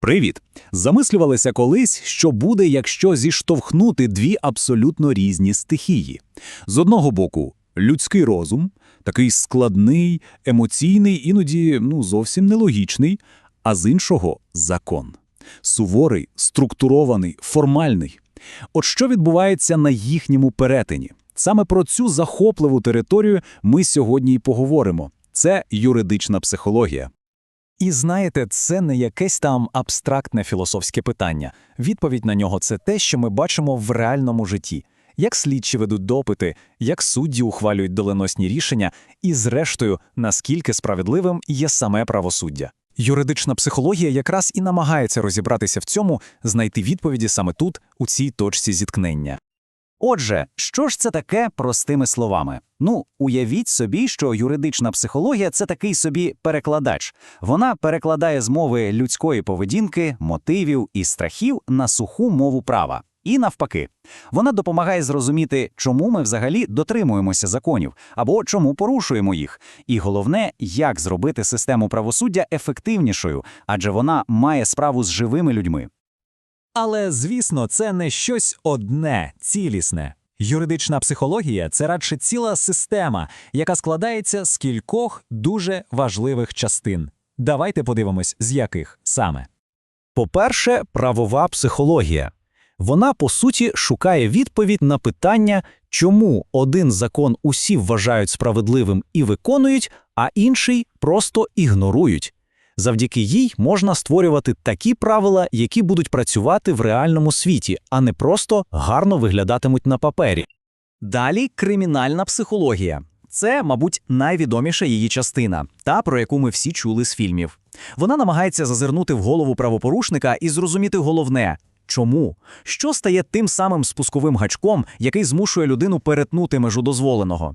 Привіт! Замислювалися колись, що буде, якщо зіштовхнути дві абсолютно різні стихії. З одного боку, людський розум, такий складний, емоційний, іноді ну, зовсім нелогічний, а з іншого – закон. Суворий, структурований, формальний. От що відбувається на їхньому перетині? Саме про цю захопливу територію ми сьогодні й поговоримо. Це юридична психологія. І знаєте, це не якесь там абстрактне філософське питання. Відповідь на нього це те, що ми бачимо в реальному житті. Як слідчі ведуть допити, як судді ухвалюють доленосні рішення, і, зрештою, наскільки справедливим є саме правосуддя. Юридична психологія якраз і намагається розібратися в цьому, знайти відповіді саме тут, у цій точці зіткнення. Отже, що ж це таке простими словами? Ну, уявіть собі, що юридична психологія це такий собі перекладач. Вона перекладає з мови людської поведінки, мотивів і страхів на суху мову права. І навпаки, вона допомагає зрозуміти, чому ми взагалі дотримуємося законів або чому порушуємо їх. І головне, як зробити систему правосуддя ефективнішою, адже вона має справу з живими людьми. Але, звісно, це не щось одне, цілісне. Юридична психологія це радше ціла система, яка складається з кількох дуже важливих частин. Давайте подивимось, з яких саме. По-перше, правова психологія. Вона, по суті, шукає відповідь на питання, чому один закон усі вважають справедливим і виконують, а інший просто ігнорують. Завдяки їй можна створювати такі правила, які будуть працювати в реальному світі, а не просто гарно виглядатимуть на папері. Далі кримінальна психологія. Це, мабуть, найвідоміша її частина, та про яку ми всі чули з фільмів. Вона намагається зазирнути в голову правопорушника і зрозуміти головне. Чому? Що стає тим самим спусковим гачком, який змушує людину перетнути межу дозволеного?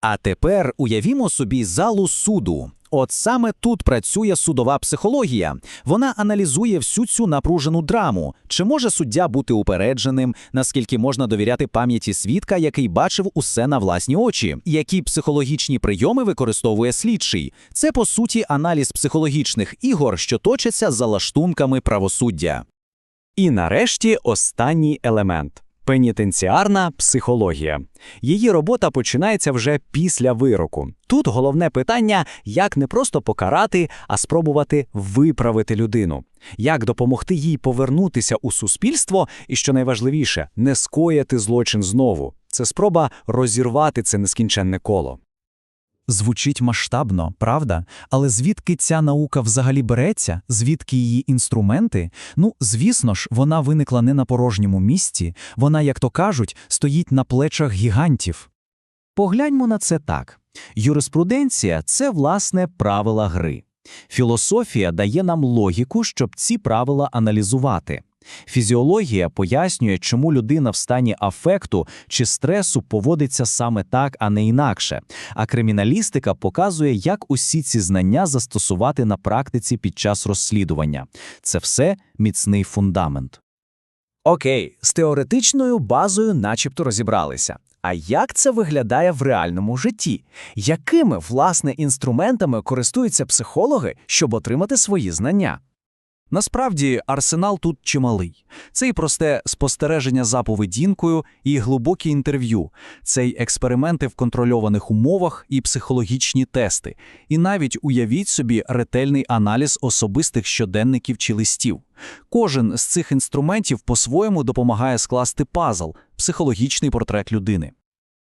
А тепер уявімо собі залу суду. От саме тут працює судова психологія. Вона аналізує всю цю напружену драму. Чи може суддя бути упередженим, наскільки можна довіряти пам'яті свідка, який бачив усе на власні очі, які психологічні прийоми використовує слідчий. Це по суті аналіз психологічних ігор, що точаться за лаштунками правосуддя. І нарешті останній елемент пенітенціарна психологія. Її робота починається вже після вироку. Тут головне питання, як не просто покарати, а спробувати виправити людину, як допомогти їй повернутися у суспільство, і що найважливіше, не скояти злочин знову. Це спроба розірвати це нескінченне коло. Звучить масштабно, правда? Але звідки ця наука взагалі береться? Звідки її інструменти? Ну, звісно ж, вона виникла не на порожньому місці, вона, як то кажуть, стоїть на плечах гігантів. Погляньмо на це так. Юриспруденція це, власне, правила гри. Філософія дає нам логіку, щоб ці правила аналізувати. Фізіологія пояснює, чому людина в стані афекту чи стресу поводиться саме так, а не інакше. А криміналістика показує, як усі ці знання застосувати на практиці під час розслідування. Це все міцний фундамент. Окей, з теоретичною базою начебто розібралися. А як це виглядає в реальному житті? Якими, власне, інструментами користуються психологи, щоб отримати свої знання? Насправді, арсенал тут чималий. Це і просте спостереження за поведінкою, і глибокі інтерв'ю, це й експерименти в контрольованих умовах і психологічні тести, і навіть уявіть собі ретельний аналіз особистих щоденників чи листів. Кожен з цих інструментів по-своєму допомагає скласти пазл, психологічний портрет людини.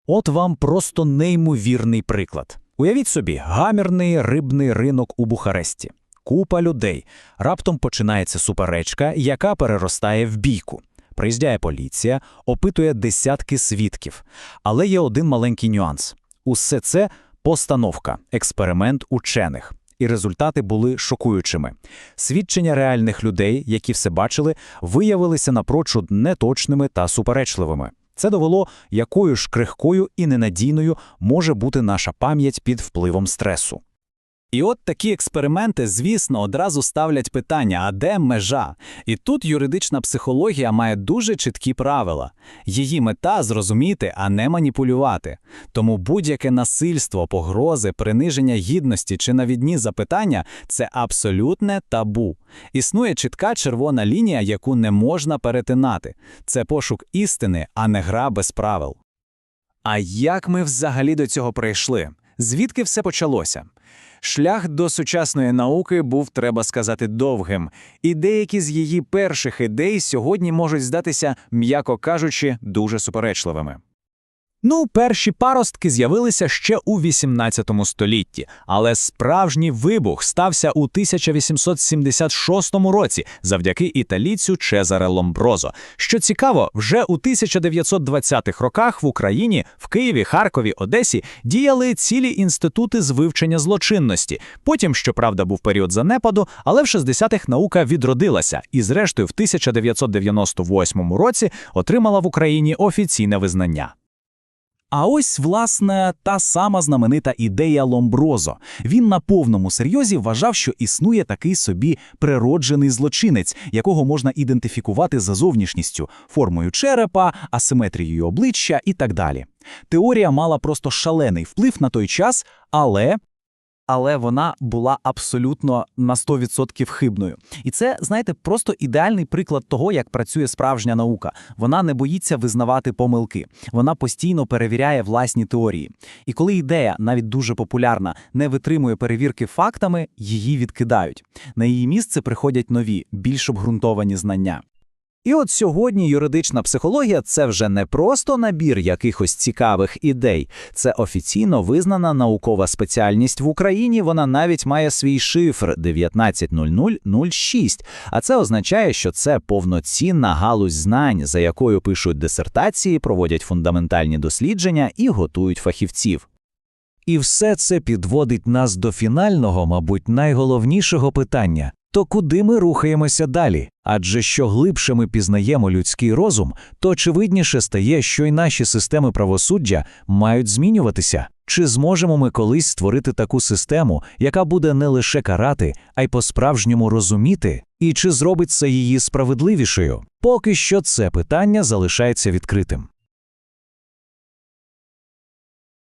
От вам просто неймовірний приклад. Уявіть собі, гамірний рибний ринок у Бухаресті. Купа людей. Раптом починається суперечка, яка переростає в бійку. Приїздяє поліція, опитує десятки свідків. Але є один маленький нюанс: усе це постановка, експеримент учених. І результати були шокуючими. Свідчення реальних людей, які все бачили, виявилися напрочуд неточними та суперечливими. Це довело, якою ж крихкою і ненадійною може бути наша пам'ять під впливом стресу. І от такі експерименти, звісно, одразу ставлять питання: а де межа? І тут юридична психологія має дуже чіткі правила. Її мета зрозуміти, а не маніпулювати. Тому будь-яке насильство, погрози, приниження гідності чи навідні запитання це абсолютне табу. Існує чітка червона лінія, яку не можна перетинати. Це пошук істини, а не гра без правил. А як ми взагалі до цього прийшли? Звідки все почалося? Шлях до сучасної науки був, треба сказати, довгим, і деякі з її перших ідей сьогодні можуть здатися, м'яко кажучи, дуже суперечливими. Ну, перші паростки з'явилися ще у 18 столітті, але справжній вибух стався у 1876 році завдяки італійцю Чезаре Ломброзо. Що цікаво, вже у 1920-х роках в Україні, в Києві, Харкові, Одесі діяли цілі інститути з вивчення злочинності. Потім, щоправда, був період занепаду, але в 60-х наука відродилася і, зрештою, в 1998 році отримала в Україні офіційне визнання. А ось, власне, та сама знаменита ідея Ломброзо. Він на повному серйозі вважав, що існує такий собі природжений злочинець, якого можна ідентифікувати за зовнішністю, формою черепа, асиметрією обличчя і так далі. Теорія мала просто шалений вплив на той час, але. Але вона була абсолютно на 100% хибною. І це, знаєте, просто ідеальний приклад того, як працює справжня наука. Вона не боїться визнавати помилки. Вона постійно перевіряє власні теорії. І коли ідея, навіть дуже популярна, не витримує перевірки фактами, її відкидають. На її місце приходять нові, більш обґрунтовані знання. І от сьогодні юридична психологія це вже не просто набір якихось цікавих ідей, це офіційно визнана наукова спеціальність в Україні. Вона навіть має свій шифр 190006, а це означає, що це повноцінна галузь знань, за якою пишуть дисертації, проводять фундаментальні дослідження і готують фахівців. І все це підводить нас до фінального, мабуть, найголовнішого питання. То куди ми рухаємося далі? Адже що глибше ми пізнаємо людський розум, то очевидніше стає, що й наші системи правосуддя мають змінюватися. Чи зможемо ми колись створити таку систему, яка буде не лише карати, а й по-справжньому розуміти? І чи зробить це її справедливішою? Поки що це питання залишається відкритим.